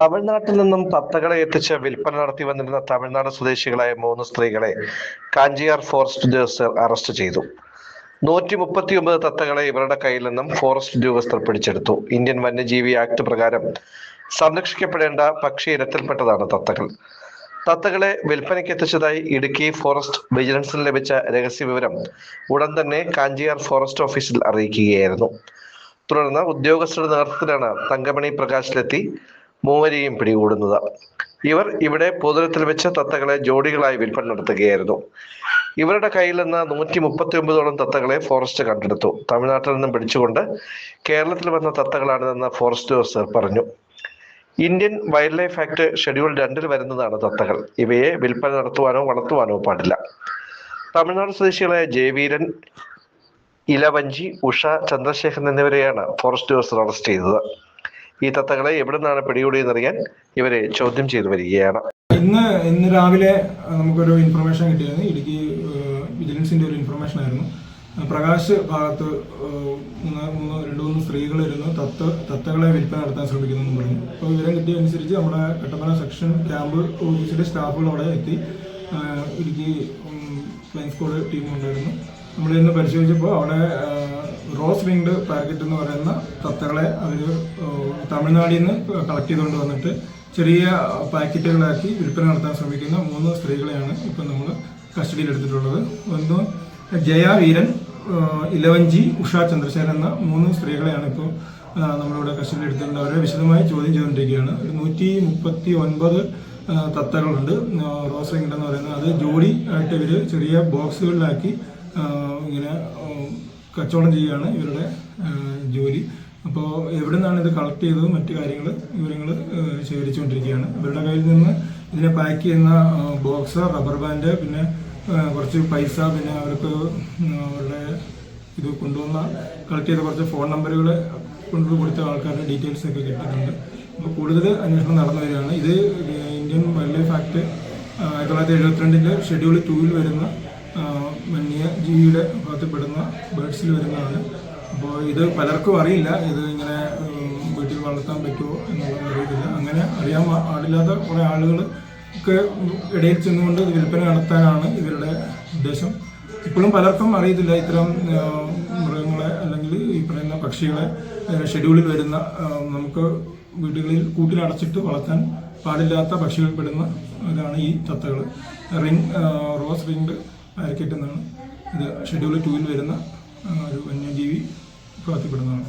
തമിഴ്നാട്ടിൽ നിന്നും തത്തകളെ എത്തിച്ച് വിൽപ്പന നടത്തി വന്നിരുന്ന തമിഴ്നാട് സ്വദേശികളായ മൂന്ന് സ്ത്രീകളെ കാഞ്ചിയാർ ഫോറസ്റ്റ് ഉദ്യോഗസ്ഥർ അറസ്റ്റ് ചെയ്തു. നൂറ്റി മുപ്പത്തി ഒമ്പത് തത്തകളെ ഇവരുടെ കയ്യിൽ നിന്നും ഫോറസ്റ്റ് ഉദ്യോഗസ്ഥർ പിടിച്ചെടുത്തു. ഇന്ത്യൻ വന്യജീവി ആക്ട് പ്രകാരം സംരക്ഷിക്കപ്പെടേണ്ട പക്ഷി ഇനത്തിൽപ്പെട്ടതാണ് തത്തകൾ. തത്തകളെ വിൽപ്പനയ്ക്ക് എത്തിച്ചതായി ഇടുക്കി ഫോറസ്റ്റ് വിജിലൻസിന് ലഭിച്ച രഹസ്യ വിവരം ഉടൻ തന്നെ കാഞ്ചിയാർ ഫോറസ്റ്റ് ഓഫീസിൽ അറിയിക്കുകയായിരുന്നു. തുടർന്ന് ഉദ്യോഗസ്ഥരുടെ നേതൃത്വത്തിലാണ് തങ്കമണി പ്രകാശിലെത്തി മൂവരെയും പിടികൂടുന്നത്. ഇവർ ഇവിടെ പൊതുരത്തിൽ വെച്ച തത്തകളെ ജോഡികളായി വിൽപ്പന നടത്തുകയായിരുന്നു. ഇവരുടെ കയ്യിൽ നിന്ന് നൂറ്റി മുപ്പത്തി ഒമ്പതോളം തത്തകളെ ഫോറസ്റ്റ് കണ്ടെടുത്തു. തമിഴ്നാട്ടിൽ നിന്നും പിടിച്ചുകൊണ്ട് കേരളത്തിൽ വന്ന തത്തകളാണിതെന്ന് ഫോറസ്റ്റ് ഓഫീസർ പറഞ്ഞു. Indian wild life act schedule രണ്ടിൽ വരുന്നതാണ് തത്തകൾ. ഇവയെ വിൽപ്പന നടത്തുവാനോ വളർത്തുവാനോ പാടില്ല. തമിഴ്നാട് സ്വദേശികളായ ജയവീരൻ ഇലവഞ്ചി ഉഷ ചന്ദ്രശേഖരൻ എന്നിവരെയാണ് ഫോറസ്റ്റ് ഓഫീസർ അറസ്റ്റ് ചെയ്തത്. ഈ തത്തകളെ എവിടെ നിന്നാണ് പിടികൂടിയെന്നറിയാൻ ഇവരെ ചോദ്യം ചെയ്തു വരികയാണ്. ഇന്ന് ഇന്ന് രാവിലെ നമുക്കൊരു ഇൻഫർമേഷൻ കിട്ടിയിരുന്നു. ഇടുക്കി വിജിലൻസിന്റെ ഒരു ഇൻഫർമേഷൻ ആയിരുന്നു. പ്രകാശ് ഭാഗത്ത് മൂന്ന് മൂന്ന് രണ്ട് മൂന്ന് സ്ത്രീകൾ ഇരുന്ന് തത്ത് തത്തകളെ വിൽപ്പന നടത്താൻ ശ്രമിക്കുന്നു എന്ന് പറഞ്ഞു. അപ്പോൾ വിവരം കിട്ടിയ അനുസരിച്ച് നമ്മുടെ കട്ടപ്പന സെക്ഷൻ ക്യാമ്പ് ഓഫീസിലെ സ്റ്റാഫുകൾ അവിടെ എത്തി. ഇടുക്കി ഫ്ലൈൻ സ്കോഡ് ടീമുണ്ടായിരുന്നു നമ്മൾ ഇന്ന് പരിശോധിച്ചപ്പോൾ അവിടെ റോസ് വിങ്ഡ് പാക്കറ്റ് എന്ന് പറയുന്ന തത്തകളെ അവർ തമിഴ്നാടിൽ നിന്ന് കളക്ട് ചെയ്തുകൊണ്ട് വന്നിട്ട് ചെറിയ പാക്കറ്റുകളാക്കി വിൽപ്പന നടത്താൻ ശ്രമിക്കുന്ന മൂന്ന് സ്ത്രീകളെയാണ് ഇപ്പം നമ്മൾ കസ്റ്റഡിയിൽ എടുത്തിട്ടുള്ളത്. ഒന്ന് ജയ വീരൻ ഇലവഞ്ചി ഉഷ ചന്ദ്രശേഖരൻ എന്ന മൂന്ന് സ്ത്രീകളെയാണ് ഇപ്പോൾ നമ്മളിവിടെ കസ്റ്റഡിയിൽ എടുത്തിട്ടുണ്ട് അവരെ വിശദമായി ചോദ്യം ചെയ്തുകൊണ്ടിരിക്കുകയാണ്. ഒരു നൂറ്റി മുപ്പത്തി ഒൻപത് തത്തകളുണ്ട്. റോസ് റിംഗ് എന്ന് പറയുന്നത്. അത് ജോഡി ആയിട്ട് ഇവർ ചെറിയ ബോക്സുകളിലാക്കി ഇങ്ങനെ കച്ചവടം ചെയ്യുകയാണ് ഇവരുടെ ജോലി. അപ്പോൾ എവിടെ നിന്നാണ് ഇത് കളക്ട് ചെയ്തത് മറ്റു കാര്യങ്ങൾ വിവരങ്ങൾ ശേഖരിച്ചുകൊണ്ടിരിക്കുകയാണ്. ഇവരുടെ കയ്യിൽ നിന്ന് ഇതിനെ പാക്ക് ചെയ്യുന്ന ബോക്സ് റബ്ബർ ബാൻഡ് പിന്നെ കുറച്ച് പൈസ പിന്നെ അവർക്ക് അവരുടെ ഇത് കൊണ്ടുവന്ന കളക്ട് ചെയ്ത കുറച്ച് ഫോൺ നമ്പറുകൾ കൊണ്ടു കൊടുത്ത ആൾക്കാരുടെ ഡീറ്റെയിൽസ് ഒക്കെ കിട്ടിയിട്ടുണ്ട്. അപ്പോൾ കൂടുതൽ അന്വേഷണം നടന്നു വരികയാണ്. ഇത് ഇന്ത്യൻ വൈൽഡ് ലൈഫ് ആക്ട് ആയിരത്തി തൊള്ളായിരത്തി എഴുപത്തിരണ്ടിന്റെ ഷെഡ്യൂൾ ടൂവിൽ വരുന്ന ആ, വന്യജീവിയുടെ ഭാഗത്തിൽപ്പെടുന്ന ബേഡ്സിൽ വരുന്നതാണ് അപ്പോൾ ഇത് പലർക്കും അറിയില്ല. ഇത് ഇങ്ങനെ വീട്ടിൽ വളർത്താൻ പറ്റുമോ എന്നുള്ളത് അറിയത്തില്ല. അങ്ങനെ അറിയാൻ പാടില്ലാത്ത കുറേ ആളുകൾ ഒക്കെ ഇടയിൽ ചെന്നുകൊണ്ട് വിൽപ്പന നടത്താനാണ് ഇവരുടെ ഉദ്ദേശം. ഇപ്പോഴും പലർക്കും അറിയത്തില്ല ഇത്തരം മൃഗങ്ങളെ അല്ലെങ്കിൽ ഈ പറയുന്ന പക്ഷികളെ ഷെഡ്യൂളിൽ വരുന്ന നമുക്ക് വീടുകളിൽ കൂട്ടിലടച്ചിട്ട് വളർത്താൻ പാടില്ലാത്ത പക്ഷികളിൽപ്പെടുന്ന ഇതാണ് ഈ തത്തകൾ റിംഗ് റോസ് റിംഗ് പാരക്കറ്റ് എന്നാണ് ഇത് ഷെഡ്യൂൾ ടൂവിൽ വരുന്ന ഒരു വന്യജീവി വിഭാഗത്തിൽപ്പെടുന്നതാണ്